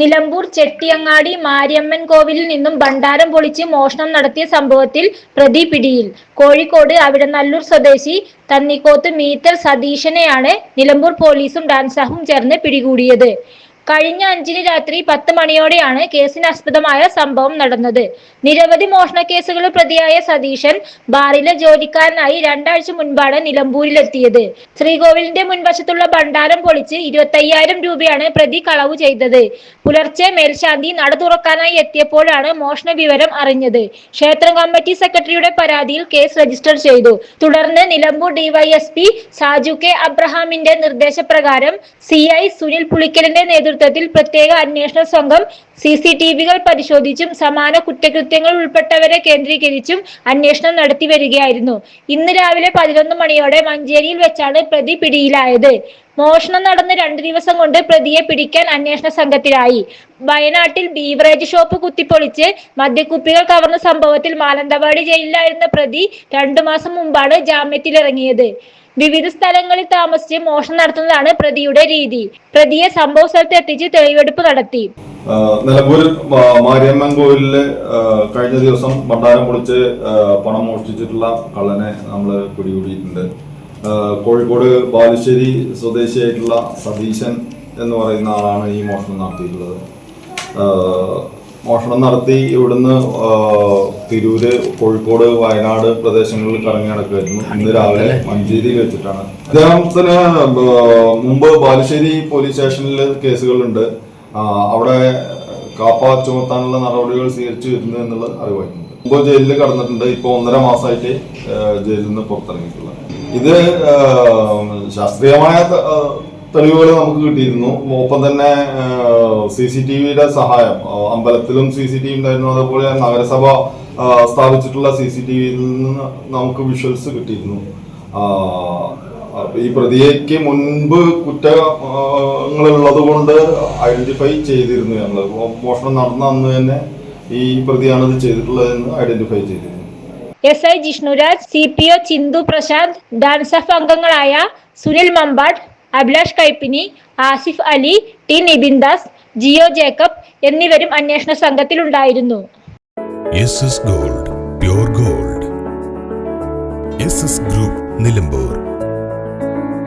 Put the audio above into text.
നിലമ്പൂർ ചെട്ടിയങ്ങാടി മാരിയമ്മൻ കോവിലിൽ നിന്നും ഭണ്ഡാരം പൊളിച്ച് മോഷണം നടത്തിയ സംഭവത്തിൽ പ്രതി പിടിയിൽ. കോഴിക്കോട് അവിടനല്ലൂർ സ്വദേശി തന്നിക്കോത്ത് മീറ്റർ സതീശനെയാണ് നിലമ്പൂർ പോലീസും ഡാൻസാഹും ചേർന്ന് പിടികൂടിയത്. കഴിഞ്ഞ അഞ്ചിന് രാത്രി പത്ത് മണിയോടെയാണ് കേസിനാസ്പദമായ സംഭവം നടന്നത്. നിരവധി മോഷണ കേസുകളിൽ പ്രതിയായ സതീശൻ ബാറിലെ ജോലിക്കാരനായി രണ്ടാഴ്ച മുൻപാണ് നിലമ്പൂരിലെത്തിയത്. ശ്രീകോവിലിന്റെ മുൻവശത്തുള്ള ഭണ്ഡാരം പൊളിച്ച് ഇരുപത്തയ്യായിരം രൂപയാണ് പ്രതി കളവ് ചെയ്തത്. പുലർച്ചെ മേൽശാന്തി നട തുറക്കാനായി എത്തിയപ്പോഴാണ് മോഷണ വിവരം അറിഞ്ഞത്. ക്ഷേത്രം കമ്മിറ്റി സെക്രട്ടറിയുടെ പരാതിയിൽ കേസ് രജിസ്റ്റർ ചെയ്തു. തുടർന്ന് നിലമ്പൂർ ഡിവൈഎസ്പി സാജു കെ അബ്രഹാമിന്റെ നിർദ്ദേശപ്രകാരം സി സുനിൽ പുളിക്കലിന്റെ നേതൃത്വത്തിൽ പ്രത്യേക അന്വേഷണ സംഘം സി സി ടി വികൾ പരിശോധിച്ചും സമാന കുറ്റകൃത്യങ്ങൾ ഉൾപ്പെട്ടവരെ കേന്ദ്രീകരിച്ചും അന്വേഷണം നടത്തി വരികയായിരുന്നു. ഇന്ന് രാവിലെ പതിനൊന്ന് മണിയോടെ മഞ്ചേരിയിൽ വെച്ചാണ് പ്രതി പിടിയിലായത്. മോഷണം നടന്ന് രണ്ടു ദിവസം കൊണ്ട് പ്രതിയെ പിടിക്കാൻ അന്വേഷണ സംഘത്തിലായി. വയനാട്ടിൽ ബീവറേജ് ഷോപ്പ് കുത്തിപ്പൊളിച്ച് മദ്യക്കുപ്പികൾ കവർന്ന സംഭവത്തിൽ മാനന്തവാടി ജയിലിലായിരുന്ന പ്രതി രണ്ടു മാസം മുമ്പാണ് ജാമ്യത്തിലിറങ്ങിയത്. വിവിധ സ്ഥലങ്ങളിൽ താമസിച്ച് മോഷണം നടത്തുന്നതാണ് പ്രതിയുടെ രീതി. പ്രതിയെ സംഭവ സ്ഥലത്ത് എത്തിച്ച് തെളിവെടുപ്പ് നടത്തി. നിലമ്പൂരിൽ മാരിയമ്മൻ കോവിലിൽ കഴിഞ്ഞ ദിവസം ഭണ്ഡാരം പൊളിച്ച് പണം മോഷ്ടിച്ചിട്ടുള്ള കള്ളനെ നമ്മൾ പിടികൂടിയിട്ടുണ്ട്. കോഴിക്കോട് ബാലുശ്ശേരി സ്വദേശിയായിട്ടുള്ള സതീശൻ എന്ന് പറയുന്ന ആളാണ് ഈ മോഷണം നടത്തിയിട്ടുള്ളത്. മോഷണം നടത്തി ഇവിടുന്ന് തിരൂര് കോഴിക്കോട് വയനാട് പ്രദേശങ്ങളിൽ കറങ്ങി നടക്കുമായിരുന്നു ഇന്ന് രാവിലെ മഞ്ചേരിയിൽ വെച്ചിട്ടാണ്. അദ്ദേഹത്തിന് മുമ്പ് ബാലുശ്ശേരി പോലീസ് സ്റ്റേഷനിൽ കേസുകളുണ്ട്. അവിടെ കാപ്പ ചുമത്താനുള്ള നടപടികൾ സ്വീകരിച്ചു വരുന്നു എന്നുള്ളത് അറിവായിരുന്നു മുമ്പ് ജയിലിൽ കടന്നിട്ടുണ്ട്. ഇപ്പൊ ഒന്നര മാസമായിട്ട് ജയിലിൽ നിന്ന് പുറത്തിറങ്ങിയിട്ടുള്ളത്. ഇത് ശാസ്ത്രീയമായ തെളിവുകൾ നമുക്ക് കിട്ടിയിരുന്നു. ഒപ്പം തന്നെ സി സി ടി വിയുടെ സഹായം അമ്പലത്തിലും സി സി ടി വി ഉണ്ടായിരുന്നു. അതേപോലെ നഗരസഭ സ്ഥാപിച്ചിട്ടുള്ള സി സി ടി വിയിൽ നിന്ന് നമുക്ക് വിഷ്വൽസ് കിട്ടിയിരുന്നു. ഈ പ്രതിയേക്ക് മുൻപ് കുറ്റങ്ങളുള്ളത് കൊണ്ട് ഐഡന്റിഫൈ ചെയ്തിരുന്നു ഞങ്ങൾ മോഷണം നടന്ന അന്ന് തന്നെ ഈ പ്രതിയാണ് ഇത് ചെയ്തിട്ടുള്ളതെന്ന് ഐഡന്റിഫൈ ചെയ്തിരുന്നു. S I Jishnuraj C P O Chinthu Prashanth DANSAF അംഗങ്ങളായ സുനിൽ മമ്പാട് അഭിലാഷ് കൈപ്പിനി ആസിഫ് അലി ടി നിതിൻ ദാസ് ജിയോ ജേക്കബ് എന്നിവരും അന്വേഷണ സംഘത്തിലുണ്ടായിരുന്നു. Gold gold. ഗ്രൂപ്പ് നിലമ്പൂർ.